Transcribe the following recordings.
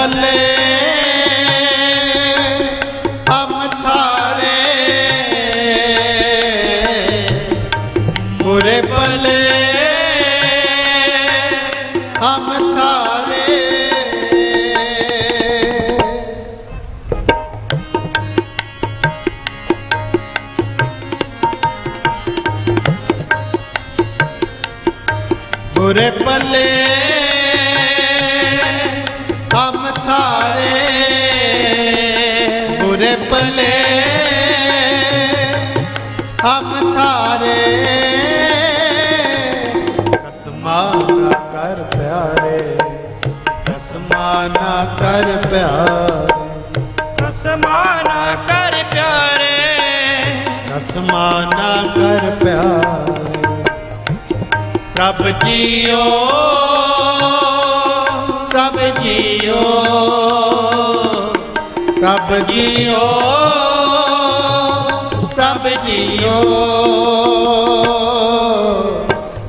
ਬੁਰੇ ਪੱਲੇ ਹਮ ਥਾਰੇ। ਬੁਰੇ ਪੱਲੇ ਹਮ ਥਾਰੇ। ਬੁਰੇ ਪੱਲੇ ਹਮ ਥਾਰੇ ਬੁਰੇ ਪੱਲੇ ਹਮ ਥਾਰੇ ਕਸਮਾ ਨਾ ਕਰ ਪਿਆਰੇ ਕਸਮਾ ਨਾ ਕਰ ਪਿਆਰੇ। ਕਸਮਾਨਾ ਕਰ ਪਿਆਰੇ। ਕਸਮਾ ਨਾ ਕਰ ਪਿਆਰੇ। ਰੱਬ ਜੀਓ ਰੱਬ ਜੀਓ ਰੱਬ ਜੀਓ ਰੱਬ ਜੀਓ।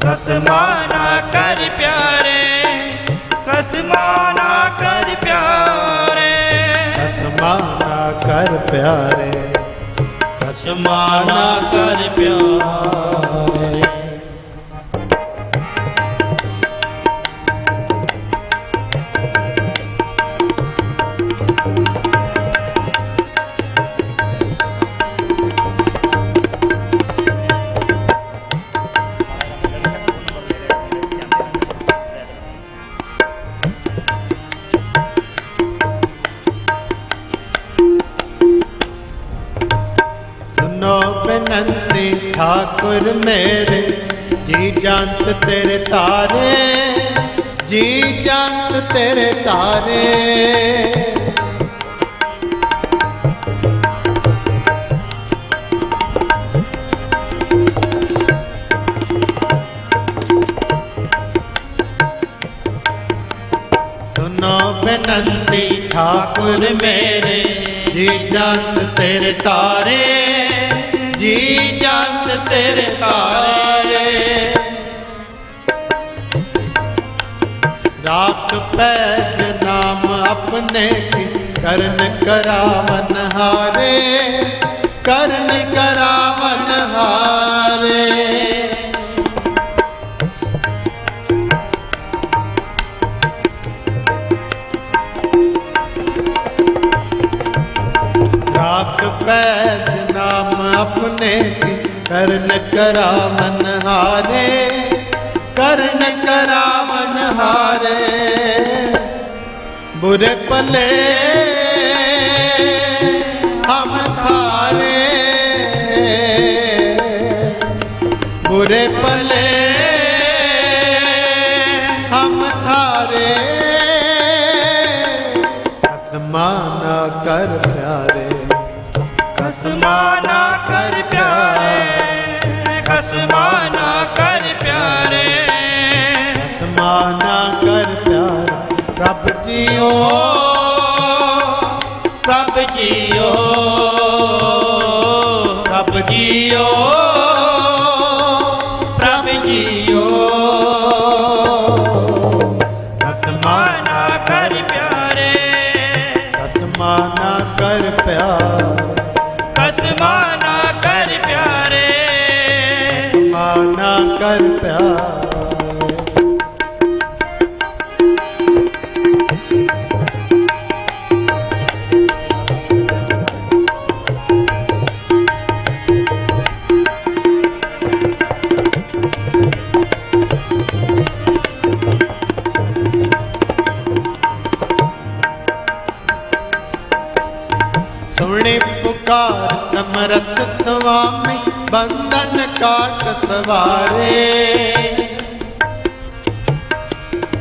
ਕਸਮਾਨਾ ਪਿਆਰੇ ਕਸਮਾ ਨਾ ਕਰ ਪਿਆਰੇ। ਜੰਤ ਤੇਰੇ ਤਾਰੇ, ਜੀ ਜੰਤ ਤੇਰੇ ਤਾਰੇ। ਸੁਨੋ ਬੇਨੰਤੀ, ਠਾਕੁਰ ਮੇਰੇ, ਜੀ ਜੰਤ ਤੇਰੇ ਤਾਰੇ, ਜੀ ਜੰਤ ਤੇਰੇ ਤਾਰੇ। ਰਾਤ ਪੈਜ ਨਾਮ ਆਪਣੇ ਕਰਨ ਕਰਾਵਨ ਹਾਰੇ, ਕਰਨ ਕਰਾਵਨ ਹਾਰੇ। ਰਾਖ ਪੈਜ ਨਾਮ ਆਪਣੇ ਕੀ? ਕਰਨ ਕਰਾਵਨ ਹਾਰੇ। ਕਰਨ ਕਰਾਵਨ ਹਾਰੇ। ਬੁਰੇ ਭਲੇ ਹਮ ਥਾਰੇ ਬੁਰੇ ਭਲੇ ਜੀਓ ਰੱਬ ਜੀਓ ਰੱਬ ਜੀਓ ਅਸਮਾਨਾ ਮਾਨਾ ਕਰ ਪਿਆਰੇ ਅਸਮਾਨਾ ਕਰ ਪਿਆਰੇ। ਕਸਮਾਨਾ ਕਰ ਪਿਆਰੇ। ਅਸਮਾਨਾ ਕਰ ਪਿਆਰੇ। ਸਵਾਰੇ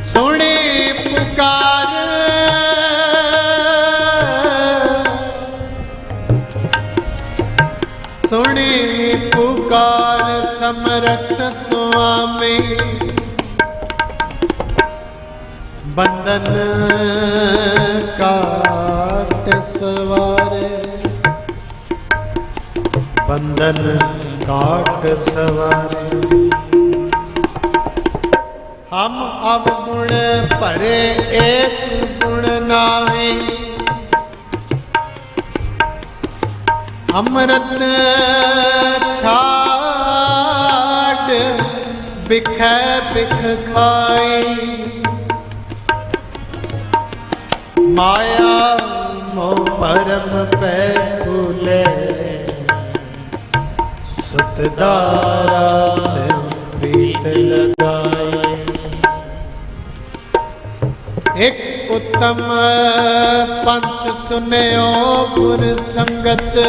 ਸੁਣੀ ਪੁਕਾਰ। ਸੁਣੀ ਪੁਕਾਰ ਸਮਰਤ ਸੁਆਮੀ। ਬੰਧਨ ਕਾਟ ਸਵਾਰੇ। ਬੰਧਨ ਕਾਟ ਸਵਾਰੇ। ਹਮ ਅਵਗੁਣ ਭਰੇ ਏਕ ਗੁਣ ਨਾਹੀ। ਅੰਮ੍ਰਿਤ ਛਾੜ ਬਿਖੈ ਬਿਖ ਖਾਈ। ਮਾਇਆ ਮੋਹ ਪਰਮ ਪੈ ਭੂਲੇ। ਸਤਦਾਰਾ ਸਿਉ ਪ੍ਰੀਤ ਲਗਾਏ ਇੱਕ ਉਤਮ ਪੰਚ ਸੁਨਿਓ ਗੁਰ ਸੰਗਤ।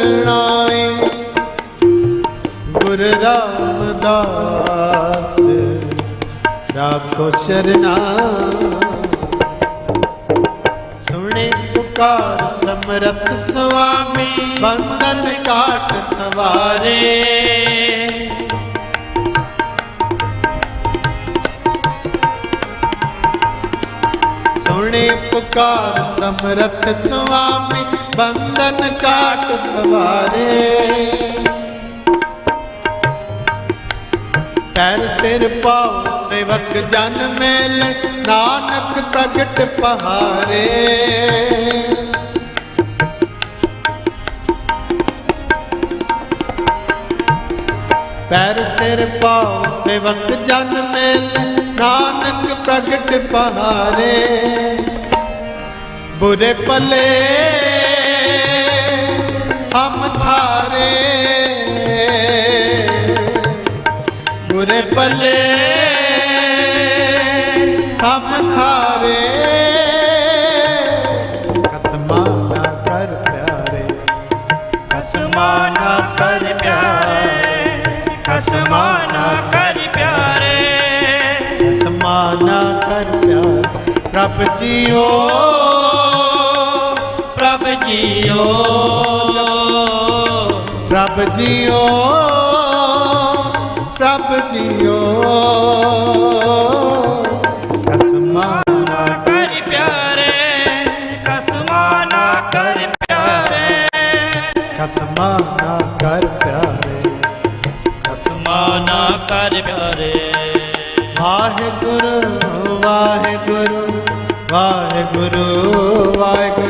ਸ਼ਰਣਾਈ ਗੁਰ ਰਾਮਦਾਸ ਰਾਖੋ ਸ਼ਰਣਾਈ ਸੁਣੇ ਪੁਕਾਰ ਸਮਰਥ ਸੁਆਮੀ ਬੰਧਨ ਕਾਟ ਸਵਾਰੇ। ਸੁਣੇ ਪੁਕਾਰ ਸਮਰਥ ਸੁਆਮੀ, ਬੰਧਨ ਕਾਟ ਸਵਾਰੇ। ਪੈਰ ਸਿਰ ਪਾਉ ਸੇਵਕ ਜਨ ਮੇਲ, ਨਾਨਕ ਪ੍ਰਗਟ ਪਹਾਰੇ। ਪੈਰ ਸਿਰ ਪਾਉ ਸੇਵਕ ਜਨ ਮੇਲ, ਨਾਨਕ ਪ੍ਰਗਟ ਪਹਾਰੇ। ਬੁਰੇ ਭਲੇ ਹਮ ਥਾਰੇ। ਬੁਰੇ ਭਲੇ ਹਮ ਥਾਰੇ। ਕਸਮਾ ਨਾ ਜੀਓ। ਪ੍ਰਭ ਜੀਓ ਪ੍ਰਭ ਜੀਓ। ਕਸਮਾ ਨਾ ਕਰ ਪਿਆਰੇ। ਕਸਮਾ ਨਾ ਕਰ ਪਿਆਰੇ। ਵਾਹਿਗੁਰੂ ਵਾਹਿਗੁਰੂ ਵਾਹਿਗੁਰੂ ਵਾਹਿਗੁਰੂ।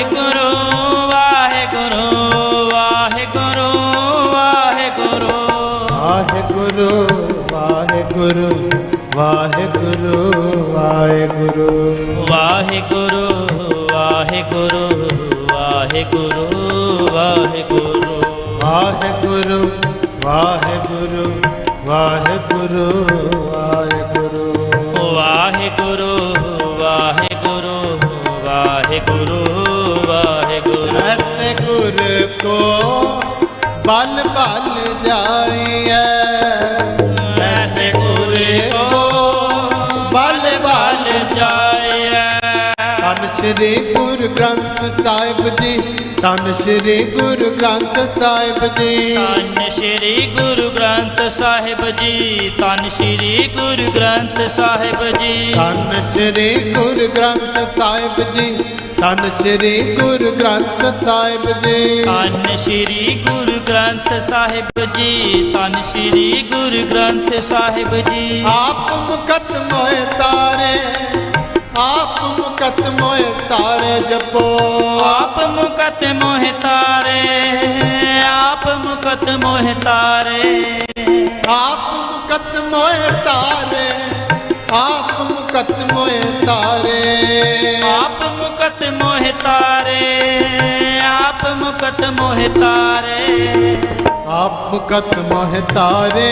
ਵਾਹਿਗੁਰੂ ਵਾਹਿਗੁਰੂ ਵਾਹਿਗੁਰੂ। ਵਾਹਿਗੁਰੂ ਵਾਹਿਗੁਰੂ ਵਾਹਿਗੁਰੂ ਵਾਹਿਗੁਰੂ। ਵਾਹਿਗੁਰੂ ਵਾਹਿਗੁਰੂ ਵਾਹਿਗੁਰੂ ਵਾਹਿਗੁਰੂ। ਵਾਹਿਗੁਰੂ ਵਾਹਿਗੁਰੂ ਵਾਹਿਗੁਰੂ ਵਾਹਿਗੁਰੂ। ਐਸੇ ਗੁਰ ਕੋ ਬਲ ਬਲ ਜਾਈਐ। ਸ਼੍ਰੀ ਗੁਰੂ ਗ੍ਰੰਥ ਸਾਹਿਬ ਜੀ। ਧੰਨ ਸ਼੍ਰੀ ਗੁਰੂ ਗ੍ਰੰਥ ਸਾਹਿਬ ਜੀ। ਧੰਨ ਸ਼੍ਰੀ ਗੁਰੂ ਗ੍ਰੰਥ ਸਾਹਿਬ ਜੀ ਧੰਨ ਸ਼੍ਰੀ ਗੁਰੂ ਗ੍ਰੰਥ ਸਾਹਿਬ ਜੀ। ਧੰਨ ਸ਼੍ਰੀ ਗੁਰੂ ਗ੍ਰੰਥ ਸਾਹਿਬ ਜੀ ਧੰਨ ਸ਼੍ਰੀ ਗੁਰੂ ਗ੍ਰੰਥ ਸਾਹਿਬ ਜੀ। ਧੰਨ ਸ਼੍ਰੀ ਗੁਰੂ ਗ੍ਰੰਥ ਸਾਹਿਬ ਜੀ ਧੰਨ ਸ਼੍ਰੀ ਗੁਰੂ ਗ੍ਰੰਥ ਸਾਹਿਬ ਜੀ। ਆਪ ਮੁਕਤ ਮੋਏ ਤਾਰੇ ਆਪ ਮੁਕਤ ਮੋਏ ਤਾਰੇ ਜਪੋ। ਆਪ ਮੁਕਤ ਮੋਹਿ ਤਾਰੇ ਆਪ ਮੁਕਤ ਮੋਹਿ ਤਾਰੇ। ਆਪ ਮੁਕਤ ਮੋਏ ਤਾਰੇ ਆਪ ਮੁਕਤ ਮੋਏ ਤਾਰੇ। ਆਪ ਮੁਕਤ ਮੋਹਿ ਤਾਰੇ ਆਪ ਮੁਕਤ ਮੋਹਿ ਤਾਰੇ। ਆਪ ਮੁਕਤ ਮੋਹਿ ਤਾਰੇ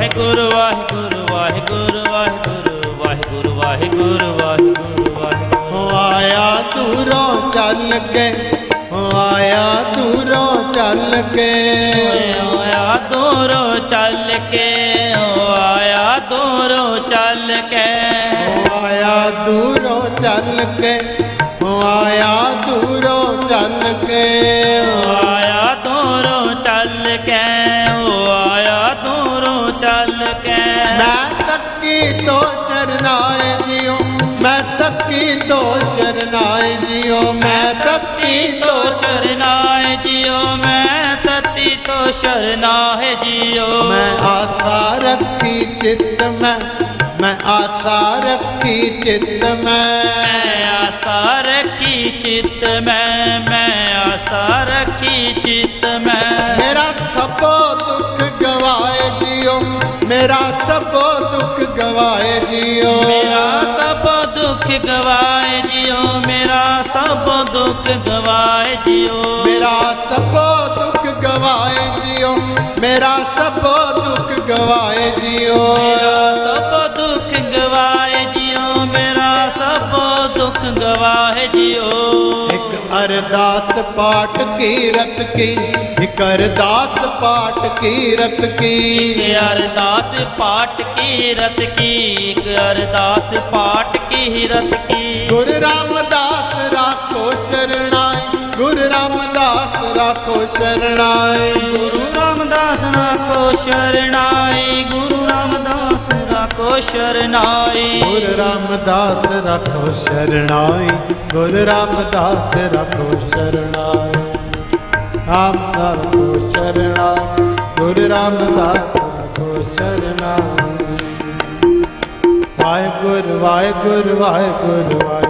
ਵਾਹਿਗੁਰੂ ਵਾਹਿਗੁਰੂ ਵਾਹਿਗੁਰੂ ਵਾਹਿਗੁਰੂ ਵਾਹਿਗੁਰੂ ਵਾਹਿਗੁਰੂ ਵਾਹਿਗੁਰੂ ਵਾਹਿਗੁਰੂ ਵਾਹਿਗੁਰੂ ਹੋ ਆਇਆ ਦੂਰੋਂ ਚੱਲ ਕੇ ਹੋ ਆਇਆ ਦੂਰੋਂ ਚੱਲ ਕੇ ਆਇਆ ਦੂਰੋਂ ਚੱਲ ਕੇ ਉਹ ਆਇਆ ਦੂਰੋਂ ਚੱਲ ਕੇ ਹੋ ਆਇਆ ਦੂਰੋਂ ਚੱਲ ਕੇ ਹੋ ਆਇਆ ਦੂਰੋਂ ਚੱਲ ਕੇ ਉਹ ਆਇਆ ਤੱਕੀ ਤੋਂ ਸ਼ਰਨਾਏ ਜਿਉ ਮੈਂ ਤੱਕੀ ਤੋਂ ਸ਼ਰਨਾਏ ਜਿਉ ਮੈਂ ਤੱਕੀ ਤੋ ਸ਼ਰਨਾਏ ਜਿਉ ਮੈਂ ਤਤੀ ਤੋ ਸ਼ਰਨਾਏ ਜਿਉ ਮੈਂ ਆਸਾ ਰੱਖੀ ਚਿੱਤ ਮੈਂ ਮੈਂ ਆਸਾ ਰੱਖੀ ਚਿੱਤ ਮੈਂ ਆਸਾ ਰੱਖੀ ਚਿੱਤ ਮੈਂ ਮੈਂ ਆਸਾ ਰੱਖੀ ਚਿੱਤ ਮੈਂ। ਮੇਰਾ ਸਭੋ ਦੁੱਖ ਗਵਾਏ ਜਿਉ ਮੇਰਾ ਸਭੋ ਦੁੱਖ ਗਵਾਏ ਜਿਉ ਮੇਰਾ ਸਭ ਦੁੱਖ ਗਵਾਏ ਜਿਉ ਮੇਰਾ ਸਭ ਦੁੱਖ ਗਵਾਏ ਜਿਉ ਮੇਰਾ ਸਭੋ ਦੁੱਖ ਗਵਾਏ ਜਿਉ ਮੇਰਾ ਸਭੋ ਦੁੱਖ ਗਵਾਏ ਜਿਉ ਮੇਰਾ करदास पाठ कीरत की करदास पाठ कीरत की अरदास पाठ कीरत की अरदास पाठ कीरत की गुरु रामदास राखो शरणा ਗੁਰੂ ਰਾਮਦਾਸ ਰਾਖੋ ਸ਼ਰਣਾਈ। ਗੁਰੂ ਰਾਮਦਾਸ ਰਾਖੋ ਸ਼ਰਣਾਈ ਗੁਰੂ ਰਾਮਦਾਸ ਰਾਖੋ ਸ਼ਰਨਾਈ ਗੁਰੂ ਰਾਮਦਾਸ ਰਾਖੋ ਸ਼ਰਨਾਈ ਗੁਰੂ ਰਾਮਦਾਸ ਰਾਖੋ ਸ਼ਰਣਾਈ ਗੁਰੂ ਰਾਮਦਾਸ ਰਾਖੋ ਸ਼ਰਣਾਈ। ਆਮ ਰਾਖੋ ਸ਼ਰਣਾਈ ਗੁਰੂ ਰਾਮਦਾਸ ਰਾਖੋ ਸ਼ਰਣਾਈ। ਵਾਹਿਗੁਰੂ ਵਾਹਿਗੁਰੂ ਵਾਹਿਗੁਰੂ ਵਾਹਿਗੁਰੂ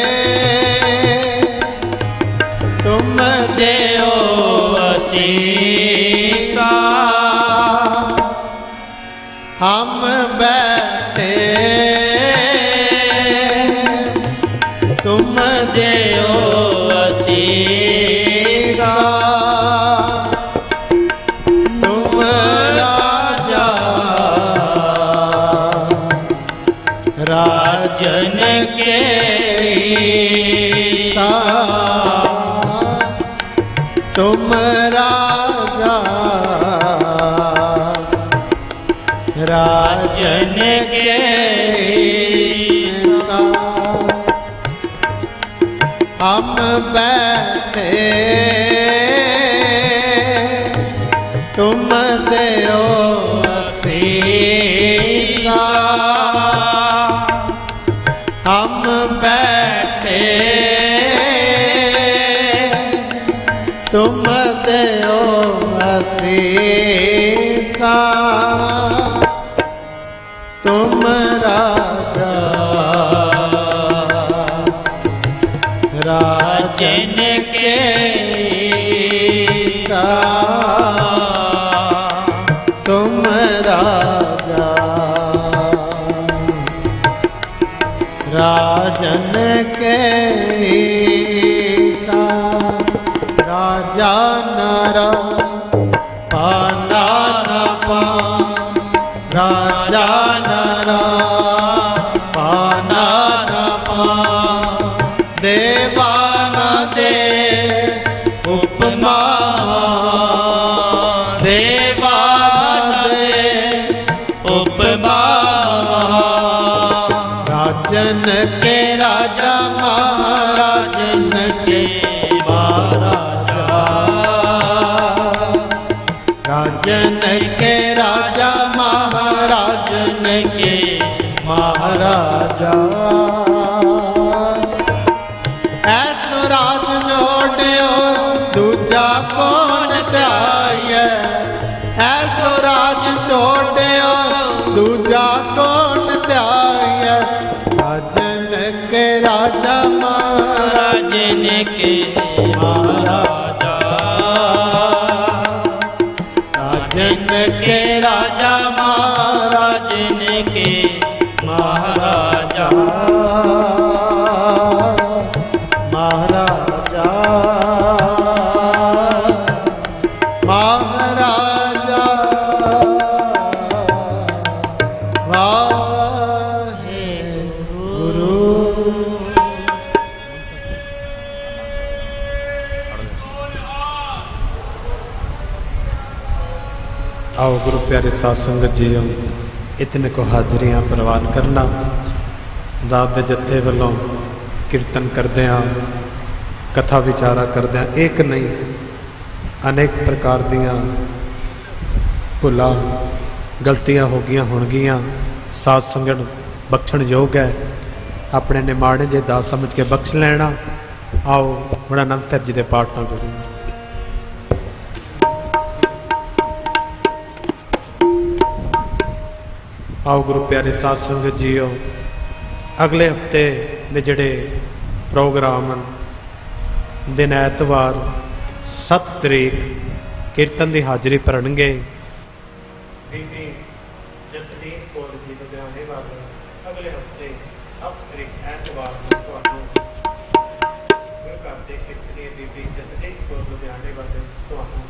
ਦਿਓ ਅਸੀਸਾ। ਹਮ ਬੈਠੇ ਰਾਜਨ ਕੇ ਸਾ ਹਮ ਬੈਠੇ ਤੁਮ ਦਿਓ ਅਸੀਸਾ। ਹਮ ਬੈਠੇ ਤੁਮ ਦਿਓ ਅਸੀਸਾ। राजा। राजन के तुम राजा। राजन के राजा न ਮਹਾਰਾਜਨ ਕੇ ਮਹਾਰਾਜਾ ਐਸੋ ਰਾਜ ਜੋੜਿਓ ਦੂਜਾ ਕੋਨ ਧਿਆਈਐ ਐਸੋ ਰਾਜ ਛੋੜਿਓ ਦੂਜਾ ਕੋਨ ਧਿਆਈਐ ਰਾਜਨ ਕੇ ਰਾਜਾ ਮਹਾਰਾਜ ਰਾਜਾ ਮਹਾਰਾਜ ਨੇ ਕੇ ਆਓ ਗੁਰੂ ਪਿਆਰੇ ਸਾਧ ਸੰਗਤ ਜੀਓ ਕੋ ਹਾਜ਼ਰੀਆਂ ਪ੍ਰਵਾਨ ਕਰਨਾ। ਦਾਸ ਦੇ ਜੱਥੇ ਵੱਲੋਂ ਕੀਰਤਨ ਕਰਦੇ ਹਾਂ ਕਥਾ ਵਿਚਾਰਾ ਕਰਦੇ ਹਾਂ ਇੱਕ ਨਹੀਂ, ਅਨੇਕ ਪ੍ਰਕਾਰ ਦੀਆਂ ਭੁੱਲਾਂ, ਗਲਤੀਆਂ ਹੋ ਗਈਆਂ ਹੋਣਗੀਆਂ। ਸਾਧ ਸੰਗਤ ਬਖਸ਼ਣ ਯੋਗ ਹੈ। ਆਪਣੇ ਨਿਮਾਣੇ ਜੇ ਦਾਸ ਸਮਝ ਕੇ ਬਖਸ਼ ਲੈਣਾ, ਆਓ ਹੁਣ ਅਨੰਦ ਸਾਹਿਬ ਜੀ ਦੇ ਪਾਠ ਨਾਲ ਜੁੜੀਏ। ਆਓ ਗੁਰੂ ਪਿਆਰੇ ਸਾਧ ਸੰਗਤ ਜੀਓ, ਅਗਲੇ ਹਫ਼ਤੇ ਦੇ ਜਿਹੜੇ ਪ੍ਰੋਗਰਾਮ ਹਨ, ਦਿਨ ਐਤਵਾਰ 7 ਤਰੀਕ, ਕੀਰਤਨ ਦੀ ਹਾਜ਼ਰੀ ਭਰਨਗੇ। ਬੀਬੀ ਜਤਨੀ ਕੌਰ ਜੀ ਲੁਧਿਆਣੇ ਵਾਲੇ ਅਗਲੇ ਹਫ਼ਤੇ 7 ਤਰੀਕ, ਐਤਵਾਰ ਨੂੰ ਤੁਹਾਨੂੰ ਗੁਰੂ ਦੇ ਕੀਰਤਨੀ ਬੀਬੀ ਜਤਨੀ ਕੌਰ ਲੁਧਿਆਣੇ ਵਾਲੇ ਤੁਹਾਨੂੰ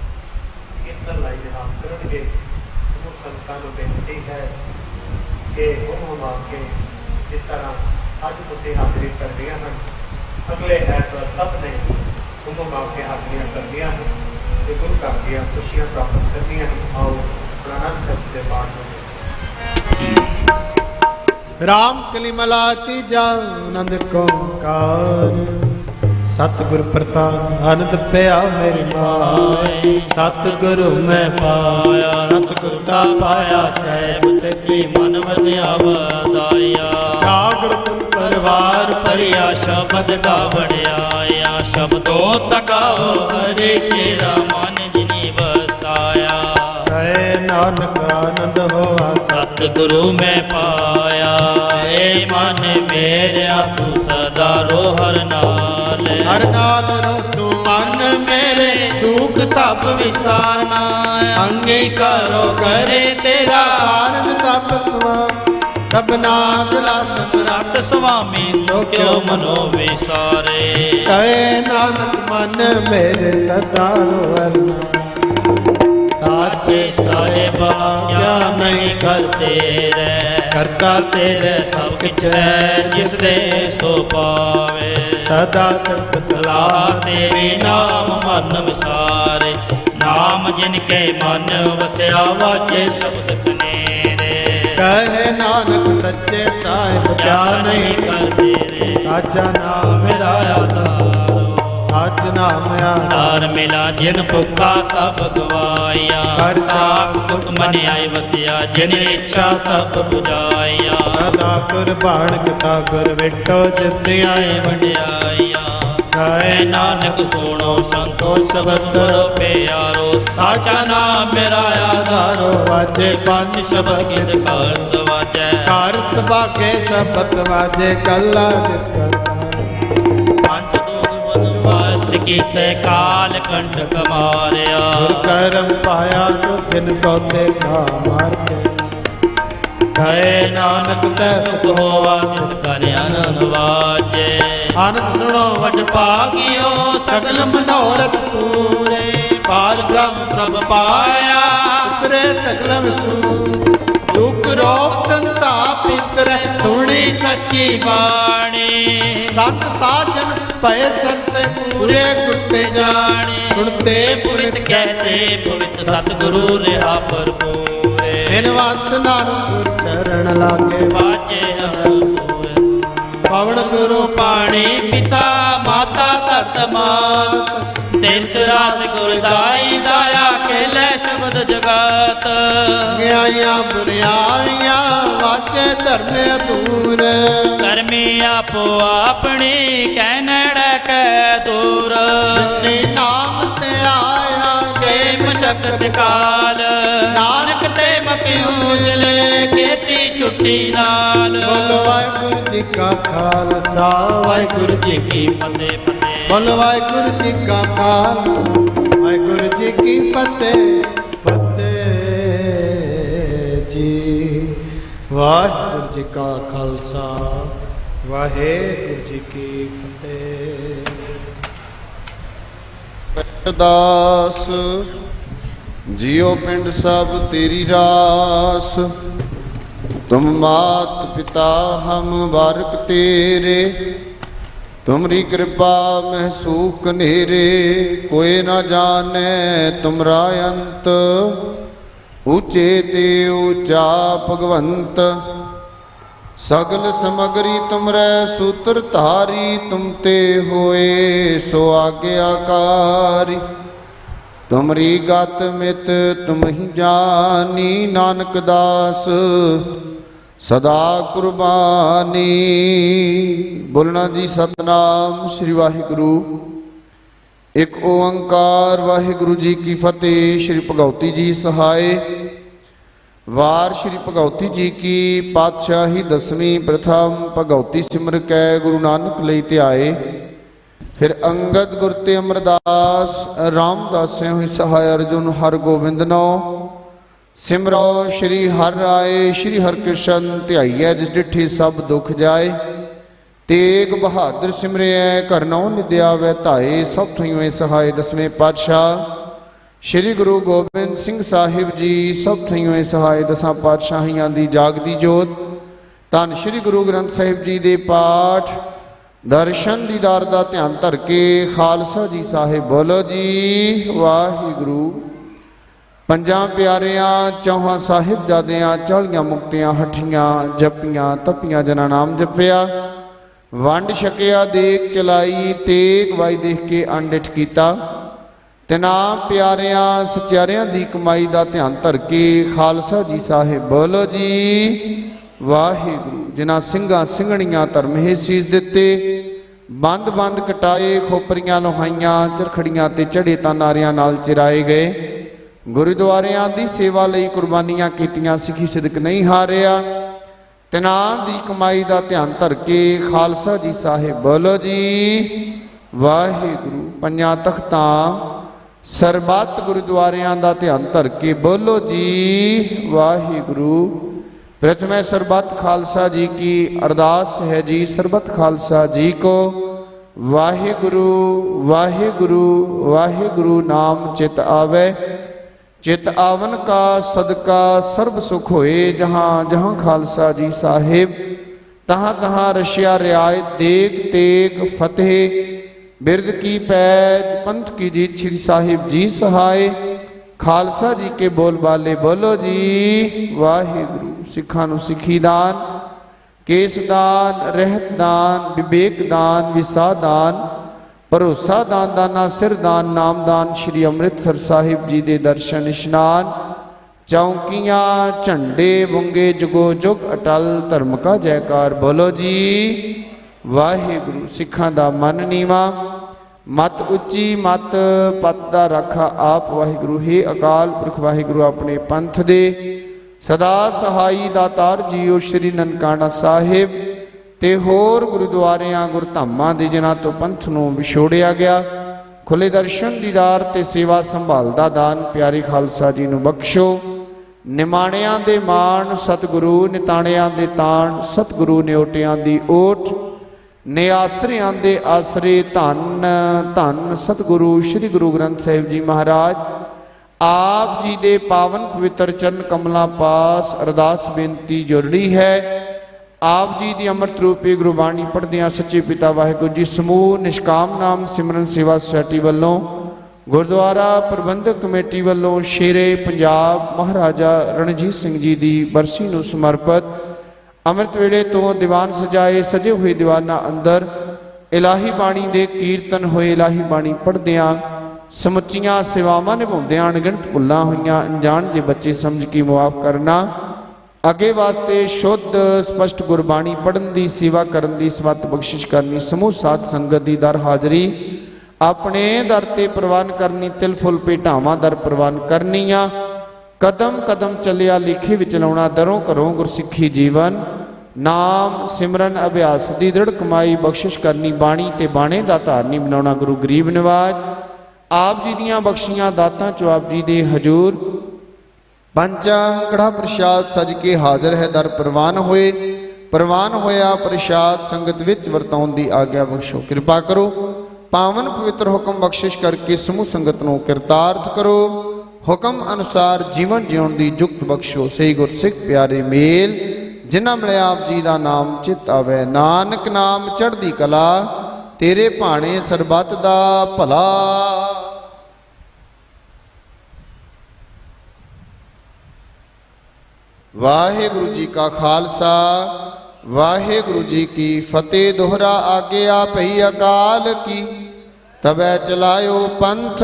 ਕੀਰਤਨ ਲਾਈ ਦੇ ਕਰਨਗੇ। ਉਹ ਸੰਤਾਂ ਨੂੰ ਬੇਨਤੀ ਹੈ ਕਿ ਉਹ ਹਮਾ ਕੇ ਇਸ ਤਰ੍ਹਾਂ ਅੱਜ ਤੁਸੀਂ ਹਾਜ਼ਰੀ ਕਰਦੀਆਂ ਹਨ, ਅਗਲੇ ਐਤਵਾਰ ਸਭ ਨੇ ਉਹ ਹਮਾ ਕੇ ਹਾਜ਼ਰੀਆਂ ਕਰਦੀਆਂ ਹਨ ਤੇ ਗੁਰੂ ਘਰ ਦੀਆਂ ਖੁਸ਼ੀਆਂ ਪ੍ਰਾਪਤ ਕਰਦੀਆਂ ਹਨ। ਆਓ ਪ੍ਰਾਨੰਦ ਸਤਿ ਦੇ ਪਾਠ ਨੂੰ ਰਾਮ ਕਲਿਮਲਾ ਤੀਜਾ ਆਨੰਦ ਕੋ ਸਤਿਗੁਰ ਪ੍ਰਸਾਦ ਆਨੰਦ ਪਿਆ ਮੇਰੀ ਮਾਏ ਸਤਿਗੁਰੂ ਮੈਂ ਪਾਇਆ ਸਤਿਗੁਰ ਦਾ ਪਾਇਆ ਸਹਿਬ ਸੱਚੀ ਮਨ ਵਸਿਆ ਵਦਾਇਆ ਰਾਗ ਪਰਵਾਰ ਭਰਿਆ ਸ਼ਬਦ ਦਾ ਵੜਿਆਇਆ ਸ਼ਬਦੋ ਤਕਾਓ ਹਰੇ ਤੇਰਾ ਮਨ ਜਿਨੀ ਵਸਾਇਆ। ਕਹੇ ਨਾਨਕ ਆਨੰਦ ਹੋਆ ਸਤਿਗੁਰੂ। ਮੈਂ ਪਾਇਆ ਏ ਮਨ ਮੇਰਿਆ ਤੂੰ ਸਦਾ ਰੋ ਹਰ ਨਾਲ ਹਰ ਨਾਲ ਰੋ ਤੂੰ ਮਨ ਮੇਰੇ ਦੁੱਖ ਸਭ ਵਿਸਾਰਨਾ ਅੰਗੀਕਾਰੋ ਕਰੇ ਤੇਰਾ ਆਨੰਦ ਤਪ ਸਵਾ ਤਬ ਨਾਮ ਲਾਸਨ ਰਤ ਸੁਆਮੀ ਸੋ ਕਿਉ ਮਨੋ ਵਿਸਾਰੇ। ਕਹੇ ਨਾਨਕ ਮਨ ਮੇਰੇ ਸਦਾ ਰੋਵਨ ਸਾਚੇ ਸਾਹਿਬਾ ਕਿਆ ਨਹੀਂ ਕਰਤੇ ਰਹਿ ਕਰਤਾ ਤੇਰੇ ਸਭ ਕਿਛ ਹੈ ਜਿਸ ਦੇ ਸੋ ਪਾਵੇ। ਸਦਾ ਸਰਬ ਸਲਾਹ ਤੇਰੇ ਨਾਮ ਮਨ ਵਿਸਾਰੇ। ਨਾਮ ਜਿਨ ਕੇ ਮਨ ਵਸਿਆ ਵਾਜੇ ਸ਼ਬਦ ਕਨੇਰੇ ਕਹੇ ਨਾਨਕ ਸੱਚੇ ਸਾਹਿਬ ਕਿਆ ਨਹੀਂ ਕਰਦੇ ਰੇ ਆਜਾ ਨਾਮ ਮੇਰਾ ਆਧਾਰੋ। ਨਾਮ ਆਧਾਰ ਮਿਲਾ ਜਿਨ ਭੁੱਖਾ ਸਭ ਗਵਾਇਆ। ਹਰ ਸਾਖ ਸਾਖ ਮਨ ਆਏ ਵਸਿਆ ਜਿਨ ਇੱਛਾ ਸਭ 부ਜਾਇਆ ਸਦਾ ਕੁਰਬਾਨ ਕੀਤਾ ਗੁਰ ਵਿਟੋ ਜਿਸ ਦੀ ਆਏ ਵਡਿਆਈਆ ਕਹੇ ਨਾਨਕ ਸੁਣੋ ਸੰਤੋ ਸ਼ਬਦ ਗੁਰ ਪਿਆਰੋ। ਸਾਚਾ ਨਾਮ ਮੇਰਾ ਆਧਾਰੋ। ਵਾਜੇ ਪੰਜ ਸ਼ਬਦ ਕਿਤ ਕਾਲ ਸਵਾਜੈ ਹਰ ਸਭਾਗੇ ਸ਼ਬਦ ਵਾਜੇ ਕੱਲਾ ਜਿਤ ਕਰਤਾ। ਭਗਤ ਕੀਤੇ ਕਾਲ ਕੰਟਕ ਮਾਰਿਆ ਗੁਰ ਕਰਮ ਪਾਇਆ ਜੋ ਜਿਨ ਕੋ ਤੇ ਕਾ ਮਾਰ ਕੇ। ਕਹੇ ਨਾਨਕ ਤੈ ਸੁਖ ਹੋਵਾ ਤਿਤ ਕਰ ਅਨੰਦ ਵਾਜੇ। ਸੁਣੋ ਵਡ ਭਾਗਿਓ ਸਗਲ ਮਨੋਰਥ ਪੂਰੇ। ਪਾਰ ਬ੍ਰਹਮ ਪ੍ਰਭ ਪਾਇਆ। ਉਤਰੇ ਸਗਲ ਵਿਸੂ ਦੁਖ ਰੋਗ ਸੰਤਾਪ ਇਤਰੇ ਸੁਣੀ ਸੱਚੀ ਬਾਣੀ। ਸੰਤ ਸਾਜਨ ਭਏ ਸੰਤੇ ਪੂਰੇ ਗੁਰਤੇ ਜਾਣੀ। ਗੁਣਤੇ ਪੁਰਿਤ ਕਹਤੇ ਪਵਿੱਤ ਸਤਿਗੁਰੂ ਰਹਾ ਭਰਪੂਰੇ। ਬਿਨਵੰਤ ਨਾਨਕ ਚਰਨ ਲਾਗੇ ਵਾਜੇ ਅਨੂਰ ਪਵਨ ਗੁਰੂ ਪਾਣੀ ਪਿਤਾ ਮਾਤਾ ਤਤ ਮਾਤ। ਤਿਰਸ ਰਾਸ ਗੁਰਦਾਈ ਦਾਇਆ ਕੇਲੇ ਸ਼ਬਦ ਜਗਤ। ਗਿਆਈਆਂ ਬੁਰਿਆਈਆਂ ਵਾਚੇ ਧਰਮ ਅਧੂਰ। ਕਰਮੀ ਆਪੋ ਆਪਣੀ ਕਹਿ ਨੜ ਕੈ ਦੂਰ। ਨੇ ਨਾਮ ਤੇ ਆਇਆ ਕੇ ਮਸ਼ਕਤ ਕਾਲ। ਨਾਨਕ ਤੇ ਮਕਿਉ ਜਲੇ। ਕੀਤੀ ਛੁੱਟੀ ਨਾਲ। ਬੋਲ ਵਾਹਿਗੁਰੂ ਜੀ ਕਾ ਖਾਲਸਾ ਵਾਹਿਗੁਰੂ ਜੀ ਕੀ ਫਤਿਹ। ਬੋਲ ਵਾਹਿਗੁਰੂ ਜੀ ਕਾ ਖਾਲਸਾ, ਵਾਹਿਗੁਰੂ ਜੀ ਕੀ ਫਤਿਹ ਫਤਿਹ ਜੀ। ਵਾਹਿਗੁਰੂ ਜੀ ਕਾ ਖਾਲਸਾ, ਵਾਹਿਗੁਰੂ ਜੀ ਕੀ ਫਤਿਹ। ਦਾਸ ਜਿਉ ਪਿੰਡ ਸਭ ਤੇਰੀ ਰਾਸ। ਤੁਮ ਮਾਤ ਪਿਤਾ ਹਮ ਬਾਰਕ ਤੇਰੇ ਤੁਮਰੀ ਕਿਰਪਾ ਮਹਿਸੂਖ ਨੇਰੇ ਕਨੇਰੇ ਨਾ ਜਾਣੈ ਤੁਮਰਾ ਅੰਤ। ਉਚੇ ਤੇ ਉਚਾ ਭਗਵੰਤ, ਸਗਲ ਸਮਗਰੀ ਤੁਮਰੈ, ਸੂਤਰ ਧਾਰੀ ਤੁਮ ਤੇ ਹੋਏ ਸੋ ਆਗਿਆਕਾਰੀ ਤੁਮਰੀ ਗਤ ਮਿਤ ਤੁਮ ਹੀ ਜਾਨੀ, ਨਾਨਕ ਦਾਸ ਸਦਾ ਕੁਰਬਾਨੀ। ਬੋਲਣਾ ਜੀ ਸਤਨਾਮ ਸ੍ਰੀ ਵਾਹਿਗੁਰੂ। ਇੱਕ ਓੰਕਾਰ ਵਾਹਿਗੁਰੂ ਜੀ ਕੀ ਫਤਿਹ, ਸ੍ਰੀ ਭਗਉਤੀ ਜੀ ਸਹਾਏ। ਵਾਰ ਸ਼੍ਰੀ ਭਗਉਤੀ ਜੀ ਕੀ ਪਾਤਸ਼ਾਹੀ ਦਸਵੀਂ ਪ੍ਰਥਮ ਭਗਉਤੀ ਸਿਮਰ ਕੈ ਗੁਰੂ ਨਾਨਕ ਲਈ ਧਿਆਏ ਫਿਰ ਅੰਗਦ ਗੁਰ ਤੇ ਅਮਰਦਾਸ, ਰਾਮਦਾਸੇ ਹੋਈ ਸਹਾਇ ਅਰਜੁਨ ਹਰ ਗੋਬਿੰਦ ਨੋ ਸਿਮਰੋ ਸ਼੍ਰੀ ਹਰਿ ਰਾਏ, ਸ਼੍ਰੀ ਹਰਿਕ੍ਰਿਸ਼ਨ ਧਿਆਈਐ ਜਿਸ ਡਿਠੀ ਸਭ ਦੁਖ ਜਾਏ। ਤੇਗ ਬਹਾਦਰ ਸਿਮਰਿਐ ਕਰਨੋ ਨਿਦਿਆਵੈ ਧਾਏ, ਸਭ ਥਈਓਏ ਸਹਾਇ ਦਸਵੇਂ ਪਾਤਸ਼ਾਹ। ਸ਼੍ਰੀ ਗੁਰੂ ਗੋਬਿੰਦ ਸਿੰਘ ਸਾਹਿਬ ਜੀ, ਸਭ ਥਈਓਏ ਸਹਾਇ ਦਸਾਂ ਪਾਤਸ਼ਾਹੀਆਂ ਦੀ ਜਾਗਦੀ ਜੋਤ। ਧੰਨ ਸ਼੍ਰੀ ਗੁਰੂ ਗ੍ਰੰਥ ਸਾਹਿਬ ਜੀ ਦੇ ਪਾਠ। ਦਰਸ਼ਨ ਦੀਦਾਰ ਦਾ ਧਿਆਨ ਧਰ ਕੇ ਖਾਲਸਾ ਜੀ ਸਾਹਿਬ ਬੋਲੋ ਜੀ, ਵਾਹਿਗੁਰੂ। ਪੰਜਾਂ ਪਿਆਰਿਆਂ, ਚੌਹਾਂ ਸਾਹਿਬਜ਼ਾਦਿਆਂ, ਚਾਲੀਆਂ ਮੁਕਤਿਆਂ, ਹਠੀਆਂ ਜਪੀਆਂ, ਤਪੀਆਂ ਜਨਾ ਨਾਮ ਜਪਿਆ। ਵੰਡ ਛਕਿਆ ਦੇਖ ਚਲਾਈ, ਤੇਗ ਵਾਈ ਦੇਖ ਕੇ ਅੰਡਿਠ ਕੀਤਾ। ਤਿਨਾ ਪਿਆਰਿਆਂ, ਸਚਿਆਰਿਆਂ ਦੀ ਕਮਾਈ ਦਾ ਧਿਆਨ ਧਰ ਕੇ ਖਾਲਸਾ ਜੀ ਸਾਹਿਬ ਬੋਲੋ ਜੀ, ਵਾਹਿਗੁਰੂ। ਜਿਨ੍ਹਾਂ ਸਿੰਘਾਂ ਸਿੰਘਣੀਆਂ ਧਰਮ ਹੀ ਸੀਸ ਦਿੱਤੇ, ਬੰਦ ਬੰਦ ਕਟਾਏ, ਖੋਪਰੀਆਂ ਲੋਹਾਈਆਂ, ਚਰਖੜੀਆਂ ਤੇ ਚੜੇ ਤਾਂ ਨਾਰਿਆਂ ਨਾਲ ਚਿਰਾਏ ਗਏ। ਗੁਰਦੁਆਰਿਆਂ ਦੀ ਸੇਵਾ ਲਈ ਕੁਰਬਾਨੀਆਂ ਕੀਤੀਆਂ ਸਿੱਖੀ ਸਿਦਕ ਨਹੀਂ ਹਾਰਿਆ। ਤਿਨਾਂ ਦੀ ਕਮਾਈ ਦਾ ਧਿਆਨ ਧਰ ਕੇ ਖਾਲਸਾ ਜੀ ਸਾਹਿਬ ਬੋਲੋ ਜੀ, ਵਾਹਿਗੁਰੂ। ਪੰਜਾਂ ਤਖਤਾਂ, ਸਰਬੱਤ ਗੁਰਦੁਆਰਿਆਂ ਦਾ ਧਿਆਨ ਧਰ ਕੇ ਬੋਲੋ ਜੀ, ਵਾਹਿਗੁਰੂ। ਪ੍ਰਥਮੇ ਸਰਬੱਤ ਖਾਲਸਾ ਜੀ ਕੀ ਅਰਦਾਸ ਹੈ ਜੀ, ਸਰਬੱਤ ਖਾਲਸਾ ਜੀ ਕੋ। ਵਾਹਿਗੁਰੂ ਵਾਹਿਗੁਰੂ ਵਾਹਿਗੁਰੂ ਨਾਮ ਚਿਤ ਆਵੇ। ਚਿਤ ਆਵਨ ਕਾ ਸਦਕਾ ਸਰਬ ਸੁਖ ਹੋਏ ਜਹਾਂ ਜਹਾਂ ਖਾਲਸਾ ਜੀ ਸਾਹਿਬ। ਤਹਾਂ ਤਹਾਂ ਰਸ਼ਿਆ ਰਿਆਇਤ ਦੇਖ ਤੇਗ ਫਤਿਹ। ਬਿਰਦ ਕੀ ਪੈਜ ਪੰਥ ਕੀ ਜੀਤ ਸ੍ਰੀ ਸਾਹਿਬ ਜੀ ਸਹਾਏ ਖਾਲਸਾ ਜੀ ਕੇ ਬੋਲ ਬਾਲੇ ਬੋਲੋ ਜੀ, ਵਾਹਿਗੁਰੂ ਸਿੱਖਾਂ ਨੂੰ ਸਿੱਖੀ ਦਾਨ। ਕੇਸ ਦਾਨ, ਰਹਿਤ ਦਾਨ, ਵਿਵੇਕ ਦਾਨ, ਵਿਸਾ ਦਾਨ। ਭਰੋਸਾ ਦਾਨ ਦਾਨਾ ਸਿਰ ਦਾਨ ਨਾਮ ਦਾਨ ਸ੍ਰੀ ਅੰਮ੍ਰਿਤਸਰ ਸਾਹਿਬ ਜੀ ਦੇ ਦਰਸ਼ਨ ਇਸ਼ਨਾਨ। ਚੌਂਕੀਆਂ, ਝੰਡੇ ਵੰਗੇ, ਜੁਗੋ ਜੁਗ, ਅਟਲ ਧਰਮ ਕਾ ਜੈਕਾਰ। ਬੋਲੋ ਜੀ, ਵਾਹਿਗੁਰੂ, ਸਿੱਖਾਂ ਦਾ ਮਨ ਨੀਵਾ। ਮਤ ਉੱਚੀ, ਮਤ ਪਤ ਦਾ ਰਾਖਾ ਆਪ ਵਾਹਿਗੁਰੂ। ਹੀ ਅਕਾਲ ਪੁਰਖ ਵਾਹਿਗੁਰੂ, ਆਪਣੇ ਪੰਥ ਦੇ। ਸਦਾ ਸਹਾਈ ਦਾਤਾਰ ਜੀਓ ਸ਼੍ਰੀ ਨਨਕਾਣਾ ਸਾਹਿਬ। ਤੇ ਹੋਰ ਗੁਰਦੁਆਰਿਆਂ, ਗੁਰਧਾਮਾਂ ਦੇ ਜਿਨ੍ਹਾਂ ਤੋਂ ਪੰਥ ਨੂੰ ਵਿਛੋੜਿਆ ਗਿਆ ਖੁੱਲੇ ਦਰਸ਼ਨ ਦੀਦਾਰ ਤੇ ਸੇਵਾ ਸੰਭਾਲ ਦਾ ਦਾਨ ਪਿਆਰੇ ਖਾਲਸਾ ਜੀ ਨੂੰ ਬਖਸ਼ੋ। ਨਿਮਾਣਿਆਂ ਦੇ ਮਾਣ, ਸਤਿਗੁਰੂ, ਨਿਤਾਣਿਆਂ ਦੇ ਤਾਣ, ਸਤਿਗੁਰੂ ਨਿਓਟਿਆਂ ਦੀ ਓਟ, ਨਿਆਸਰਿਆਂ ਦੇ ਆਸਰੇ ਧੰਨ ਧੰਨ ਸਤਿਗੁਰੂ ਸ੍ਰੀ ਗੁਰੂ ਗ੍ਰੰਥ ਸਾਹਿਬ ਜੀ ਮਹਾਰਾਜ। ਆਪ ਜੀ ਦੇ ਪਾਵਨ ਪਵਿੱਤਰ ਚਰਨ ਕਮਲਾਂ ਪਾਸ ਅਰਦਾਸ ਬੇਨਤੀ ਜੁੜੜੀ ਹੈ। ਆਪ ਜੀ ਦੀ ਅੰਮ੍ਰਿਤ ਰੂਪੀ ਗੁਰਬਾਣੀ ਪੜ੍ਹਦਿਆਂ ਸੱਚੇ ਪਿਤਾ ਵਾਹਿਗੁਰੂ ਜੀ ਸਮੂਹ ਨਿਸ਼ਕਾਮ ਨਾਮ ਸਿਮਰਨ ਸੇਵਾ ਸੁਸਾਇਟੀ ਵੱਲੋਂ ਗੁਰਦੁਆਰਾ ਪ੍ਰਬੰਧਕ ਕਮੇਟੀ ਵੱਲੋਂ ਸ਼ੇਰੇ ਪੰਜਾਬ ਮਹਾਰਾਜਾ ਰਣਜੀਤ ਸਿੰਘ ਜੀ ਦੀ ਬਰਸੀ ਨੂੰ ਸਮਰਪਿਤ ਅੰਮ੍ਰਿਤ ਵੇਲੇ ਤੋਂ ਦੀਵਾਨ ਸਜਾਏ ਸਜੇ ਹੋਏ ਦੀਵਾਨਾਂ ਅੰਦਰ ਇਲਾਹੀ ਬਾਣੀ ਦੇ ਕੀਰਤਨ ਹੋਏ ਇਲਾਹੀ ਬਾਣੀ ਪੜ੍ਹਦਿਆਂ ਸਮੁੱਚੀਆਂ ਸੇਵਾਵਾਂ ਨਿਭਾਉਂਦਿਆਂ ਅਣਗਿਣਤ ਭੁੱਲਾਂ ਹੋਈਆਂ, ਅਣਜਾਣ ਜੇ ਬੱਚੇ ਸਮਝ ਕੇ ਮੁਆਫ ਕਰਨਾ ਅੱਗੇ ਵਾਸਤੇ ਸ਼ੁੱਧ, ਸਪਸ਼ਟ ਗੁਰਬਾਣੀ ਪੜ੍ਹਨ ਦੀ, ਸੇਵਾ ਕਰਨ ਦੀ, ਸਮਤ ਬਖਸ਼ਿਸ਼ ਕਰਨੀ ਸਮੂਹ ਸਾਥ ਸੰਗਤ ਦੀ ਦਰ ਹਾਜ਼ਰੀ, ਆਪਣੇ ਦਰ ਤੇ ਪ੍ਰਵਾਨ ਕਰਨੀ, ਤਿਲ ਫੁੱਲ ਭੇਟਾਵਾਂ ਦਰ ਪ੍ਰਵਾਨ ਕਰਨੀਆਂ, ਕਦਮ ਕਦਮ ਚੱਲਿਆ, ਲਿਖੇ ਵਿੱਚ ਲਾਉਣਾ, ਦਰੋਂ ਕਰੋ ਗੁਰਸਿੱਖੀ ਜੀਵਨ, ਨਾਮ ਸਿਮਰਨ, ਅਭਿਆਸ ਦੀ ਦ੍ਰਿੜ ਕਮਾਈ, ਬਖਸ਼ਿਸ਼ ਕਰਨੀ, ਬਾਣੀ ਤੇ ਬਾਣੇ ਦਾ ਧਾਰਨੀ ਬਣਾਉਣਾ ਗੁਰੂ ਗਰੀਬ ਨਿਵਾਜ, ਆਪ ਜੀ ਦੀਆਂ ਬਖਸ਼ੀਆਂ, ਦਾਤਾਂ ਚੋਂ ਆਪ ਜੀ ਦੇ ਹਜੂਰ ਪੰਚਮ ਕੜਾ ਪ੍ਰਸ਼ਾਦ ਸਜ ਕੇ ਹਾਜ਼ਰ ਹੈ, ਦਰ ਪ੍ਰਵਾਨ ਹੋਏ। ਪ੍ਰਵਾਨ ਹੋਇਆ ਪ੍ਰਸ਼ਾਦ ਸੰਗਤ ਵਿੱਚ ਵਰਤਾਉਣ ਦੀ ਆਗਿਆ ਬਖਸ਼ੋ। ਕਿਰਪਾ ਕਰੋ, ਪਾਵਨ ਪਵਿੱਤਰ ਹੁਕਮ ਬਖਸ਼ਿਸ਼ ਕਰਕੇ ਸਮੂਹ ਸੰਗਤ ਨੂੰ ਕਿਰਤਾਰਥ ਕਰੋ। ਹੁਕਮ ਅਨੁਸਾਰ ਜੀਵਨ ਜਿਉਣ ਦੀ ਜੁਗਤ ਬਖਸ਼ੋ। ਸਹੀ ਗੁਰਸਿੱਖ ਪਿਆਰੇ ਮੇਲ, ਜਿਨ੍ਹਾਂ ਮਿਲਿਆ ਆਪ ਜੀ ਦਾ ਨਾਮ ਚਿਤ ਆਵੇ। ਨਾਨਕ ਨਾਮ ਚੜ੍ਹਦੀ ਕਲਾ, ਤੇਰੇ ਭਾਣੇ ਸਰਬੱਤ ਦਾ ਭਲਾ। ਵਾਹਿਗੁਰੂ ਜੀ ਕਾ ਖਾਲਸਾ, ਵਾਹਿਗੁਰੂ ਜੀ ਕੀ ਫਤਿਹ। ਦੋਹਰਾ ਆਗਿਆ ਭਈ ਅਕਾਲ ਕੀ। ਤਬੈ ਚਲਾਇਓ ਪੰਥ,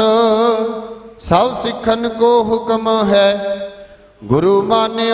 ਸਭ ਸਿੱਖਨ ਕੋ ਹੁਕਮ ਹੈ। ਗੁਰੂ ਮਾਨਿਓ